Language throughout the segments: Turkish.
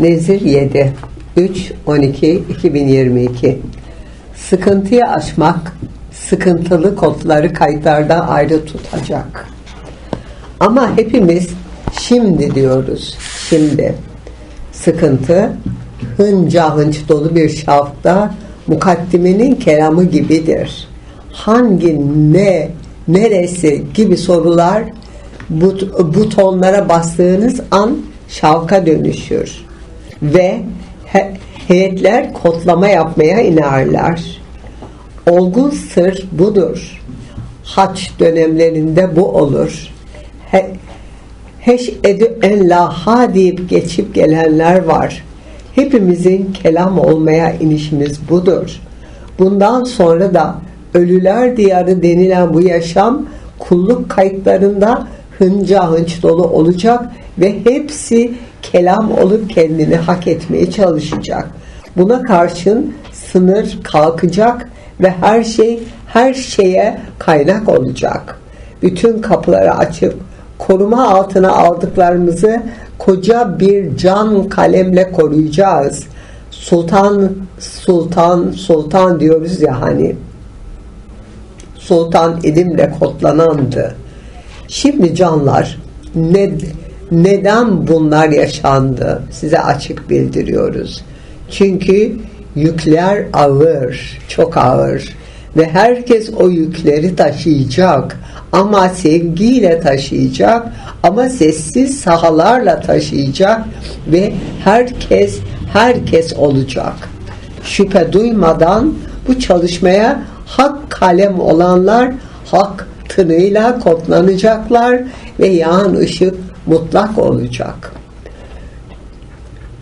Nezir 7 3 12 2022 Sıkıntıyı aşmak sıkıntılı kodları kayıtlarda ayrı tutacak. Ama hepimiz şimdi diyoruz. Şimdi sıkıntı hınca hınç dolu bir şafta mukaddimenin kelamı gibidir. Hangi, ne, neresi gibi sorular bu, butonlara bastığınız an şavka dönüşür. Ve he, heyetler kodlama yapmaya inerler. Olgun sır budur. Haç dönemlerinde bu olur. He, heş edü en laha deyip geçip gelenler var. Hepimizin kelam olmaya inişimiz budur. Bundan sonra da ölüler diyarı denilen bu yaşam kulluk kayıtlarında hınca hınç dolu olacak ve hepsi kelam olup kendini hak etmeye çalışacak. Buna karşın sınır kalkacak ve her şey her şeye kaynak olacak. Bütün kapıları açıp koruma altına aldıklarımızı koca bir can kalemle koruyacağız. Sultan, sultan, sultan diyoruz ya hani. Sultan edimle kodlanandı. Şimdi canlar ne, neden bunlar yaşandı size açık bildiriyoruz. Çünkü yükler ağır, çok ağır ve herkes o yükleri taşıyacak ama sevgiyle taşıyacak ama sessiz sahalarla taşıyacak ve herkes herkes olacak. Şüphe duymadan bu çalışmaya hak kalem olanlar hak tınıyla kodlanacaklar ve yağan ışık mutlak olacak.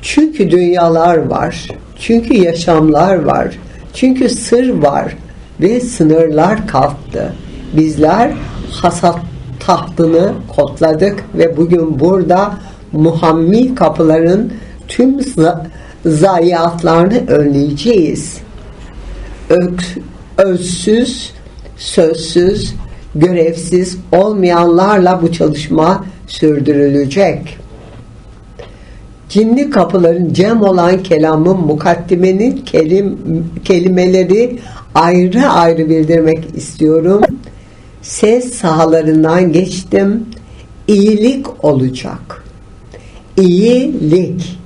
Çünkü dünyalar var, çünkü yaşamlar var, çünkü sır var ve sınırlar kalktı. Bizler hasat tahtını kodladık ve bugün burada muhammi kapıların tüm zayiatlarını önleyeceğiz. Ök, özsüz, sözsüz, görevsiz olmayanlarla bu çalışma sürdürülecek. Cinli kapıların cem olan kelamın mukaddimenin kelim, kelimeleri ayrı ayrı bildirmek istiyorum. Ses sahalarından geçtim. İyilik olacak. İyilik.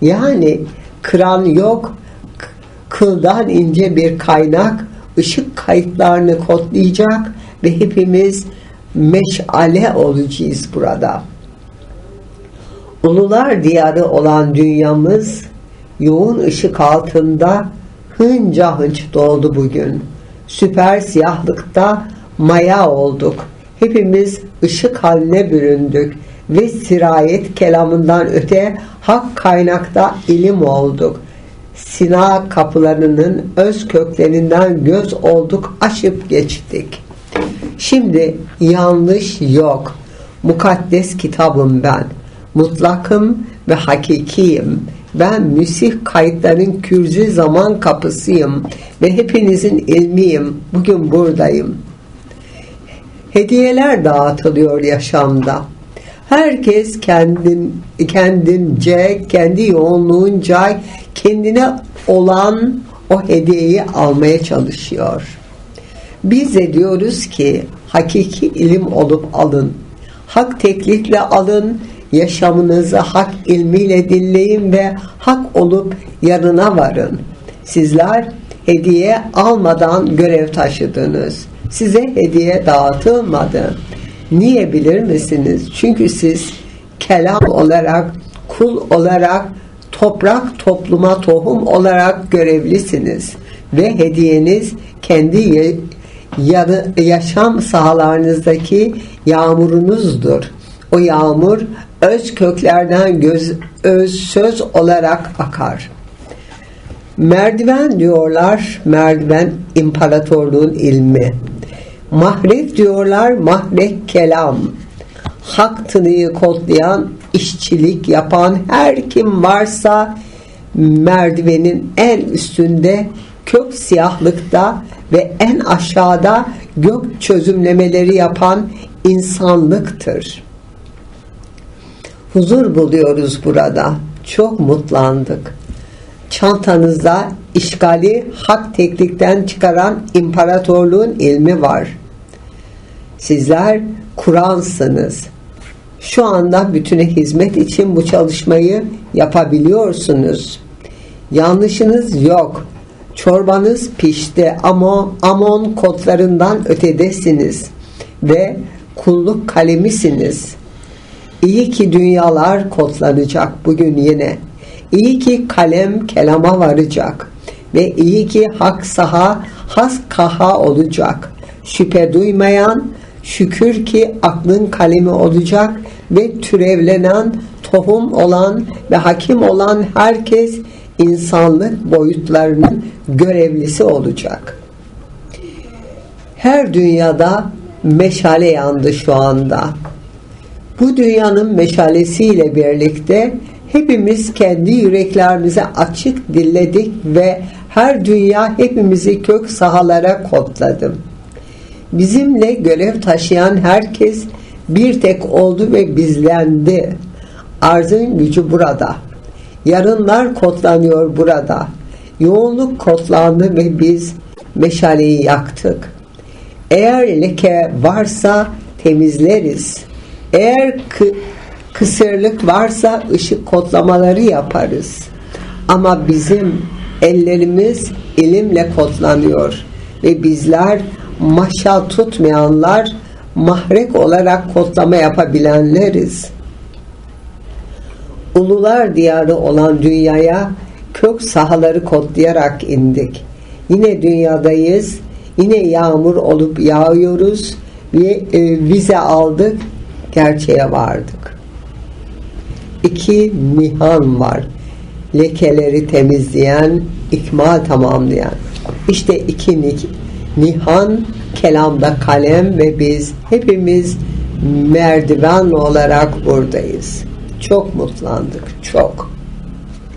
Yani kıran yok, kıldan ince bir kaynak ışık kayıtlarını kodlayacak ve hepimiz meşale olacağız burada. Ulular diyarı olan dünyamız yoğun ışık altında hınca hınç doldu bugün. Süper siyahlıkta maya olduk. Hepimiz ışık haline büründük ve sirayet kelamından öte hak kaynakta ilim olduk. Sina kapılarının öz köklerinden göz olduk aşıp geçtik. Şimdi yanlış yok. Mukaddes kitabım ben. Mutlakım ve hakikiyim. Ben müsih kayıtların kürzü zaman kapısıyım ve hepinizin ilmiyim. Bugün buradayım. Hediyeler dağıtılıyor yaşamda. Herkes kendin, kendince, kendi yoğunluğunca kendine olan o hediyeyi almaya çalışıyor. Biz de diyoruz ki hakiki ilim olup alın. Hak teklifle alın, yaşamınızı hak ilmiyle dinleyin ve hak olup yanına varın. Sizler hediye almadan görev taşıdınız. Size hediye dağıtılmadı. Niye bilir misiniz? Çünkü siz kelam olarak, kul olarak, toprak topluma tohum olarak görevlisiniz. Ve hediyeniz kendi yaşam sahalarınızdaki yağmurunuzdur. O yağmur öz köklerden göz, öz söz olarak akar. Merdiven diyorlar, merdiven imparatorluğun ilmi. Mahrek diyorlar, mahrek kelam. Hak tınıyı kodlayan, işçilik yapan her kim varsa merdivenin en üstünde kök siyahlıkta ve en aşağıda gök çözümlemeleri yapan insanlıktır. Huzur buluyoruz burada. çok mutlandık. Çantanızda işgali hak teklikten çıkaran imparatorluğun ilmi var. Sizler Kur'ansınız. Şu anda bütüne hizmet için bu çalışmayı yapabiliyorsunuz. Yanlışınız yok. Çorbanız pişti ama Amon kodlarından ötedesiniz ve kulluk kalemisiniz. İyi ki dünyalar kodlanacak bugün yine. İyi ki kalem kelama varacak ve iyi ki hak saha has kaha olacak. Şüphe duymayan şükür ki aklın kalemi olacak ve türevlenen tohum olan ve hakim olan herkes insanlık boyutlarının görevlisi olacak. Her dünyada meşale yandı şu anda. Bu dünyanın meşalesiyle birlikte hepimiz kendi yüreklerimize açık dilledik ve her dünya hepimizi kök sahalara kodladı. Bizimle görev taşıyan herkes bir tek oldu ve bizlendi. Arzın gücü burada. Yarınlar kodlanıyor burada. Yoğunluk kodlandı ve biz meşaleyi yaktık. Eğer leke varsa temizleriz. Eğer kı- kısırlık varsa ışık kodlamaları yaparız. Ama bizim ellerimiz ilimle kodlanıyor ve bizler maşal tutmayanlar mahrek olarak kodlama yapabilenleriz. Ulular diyarı olan dünyaya kök sahaları kodlayarak indik. Yine dünyadayız. Yine yağmur olup yağıyoruz ve e, vize aldık. Gerçeğe vardık. İki nihan var. Lekeleri temizleyen, ikmal tamamlayan. İşte iki ni- nihan kelamda kalem ve biz hepimiz merdiven olarak buradayız. Çok mutlandık, çok.